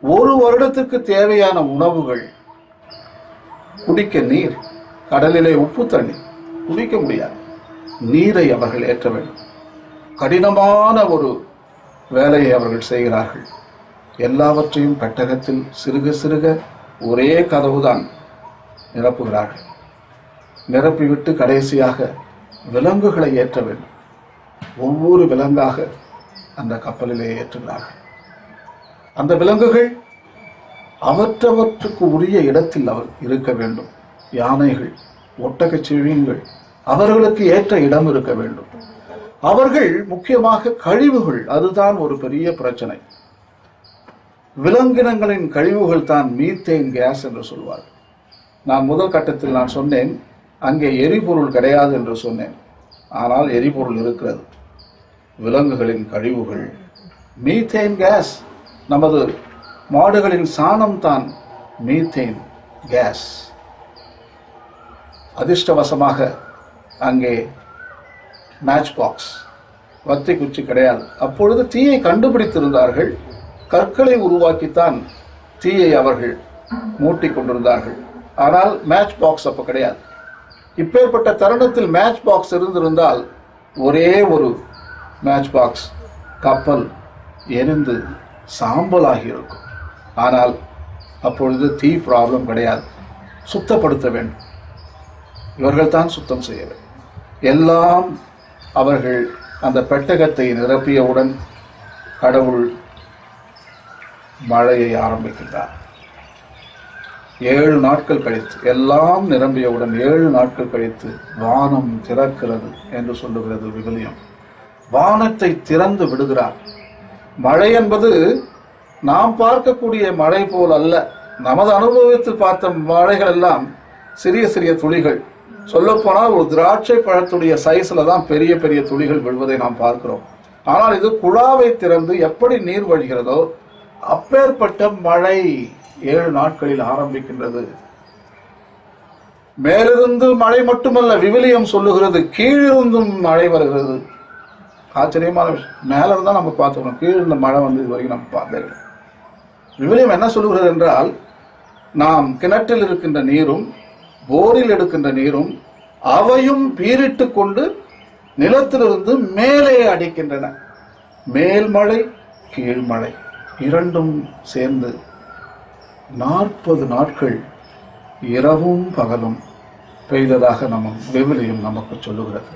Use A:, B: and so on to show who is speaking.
A: ஒரு வருடத்துக்கு தேவையான உணவுகள். குடிக்க நீர் கடலிலே உப்பு தண்ணி. குடிக்க முடியாது. நீரை அவர்கள் ஏற்ற வேண்டும். கடினமான ஒரு வேலையை அவர்கள் செய்கிறார்கள். எல்லாவற்றையும் பெட்டகத்தில் சிறுக சிறுக ஒரே கதவுதான் நிரப்புகிறார்கள். நிரப்பிவிட்டு கடைசியாக விலங்குகளை ஏற்ற வேண்டும். ஒவ்வொரு விலங்காக அந்த கப்பலிலே ஏற்றுகிறார்கள். அந்த விலங்குகள் அவற்றவற்றுக்கு உரிய இடத்தில் அவர் இருக்க வேண்டும். யானைகள் ஒட்டகச் சிவியங்கள் அவர்களுக்கு ஏற்ற இடம் இருக்க வேண்டும். அவர்கள் முக்கியமாக கழிவுகள் அதுதான் ஒரு பெரிய பிரச்சனை. விலங்கினங்களின் கழிவுகள் தான் மீத்தேன் கேஸ் என்று சொல்வார். நான் முதல் கட்டத்தில் நான் சொன்னேன் அங்கே எரிபொருள் கிடையாது என்று சொன்னேன். ஆனால் எரிபொருள் இருக்கிறது. விலங்குகளின் கழிவுகள் மீத்தேன் கேஸ். நமது மாடுகளின் சாணம் தான் மீத்தேன் கேஸ். அதிர்ஷ்டவசமாக அங்கே மேட்ச் பாக்ஸ் வத்தி குச்சி கிடையாது. அப்பொழுது தீயை கண்டுபிடித்திருந்தார்கள். கற்களை உருவாக்கித்தான் தீயை அவர்கள் மூட்டிக் கொண்டிருந்தார்கள். ஆனால் மேட்ச் பாக்ஸ் அப்போ கிடையாது. இப்பேற்பட்ட தருணத்தில் மேட்ச் பாக்ஸ் இருந்திருந்தால் ஒரே ஒரு மேட்ச் பாக்ஸ் கப்பல் எரிந்து சாம்பலாகி இருக்கும் ஆனால் அப்பொழுது தீ ப்ராப்ளம் கிடையாது. சுத்தப்படுத்த வேண்டும். இவர்கள் தான் சுத்தம் செய்ய வேண்டும். எல்லாம் அவர்கள் அந்த பெட்டகத்தை நிரப்பியவுடன் கடவுள் மழையை ஆரம்பிக்கின்றார். ஏழு நாட்கள் கழித்து எல்லாம் நிரம்பியவுடன் ஏழு நாட்கள் கழித்து வானம் திறக்கிறது என்று சொல்லுகிறது விவிலியம். வானத்தை திறந்து விடுகிறார். மழை என்பது நாம் பார்க்கக்கூடிய மழை போல் அல்ல. நமது அனுபவத்தில் பார்த்த மழைகள் எல்லாம் சிறிய சிறிய துளிகள். சொல்லப்போனால் ஒரு திராட்சை பழத்துடைய சைஸில் தான் பெரிய பெரிய துளிகள் விழுவதை நாம் பார்க்கிறோம். ஆனால் இது குழாவை திறந்து எப்படி நீர் வழிகிறதோ அப்பேற்பட்ட மழை ஏழு நாட்களில் ஆரம்பிக்கின்றது. மேலிருந்து மழை மட்டுமல்ல விவிலியம் சொல்லுகிறது கீழிருந்தும் மழை வருகிறது. ஆச்சரியமான விஷயம். மேல இருந்தா நம்ம பார்த்துக்கணும் கீழே இருந்த மழை வந்து இது வரைக்கும் நம்ம பார்த்ததில்லை விவிலியம் என்ன சொல்லுகிறது என்றால் நாம் கிணற்றில் இருக்கின்ற நீரும் போரில் எடுக்கின்ற நீரும் அவையும் பீரிட்டு கொண்டு நிலத்திலிருந்து மேலே அடிக்கின்றன. மேல்மழை கீழ்மழை இரண்டும் சேர்ந்து நாற்பது நாட்கள் இரவும் பகலும் பெய்ததாக நம்ம விவிலியம் நமக்கு சொல்லுகிறது.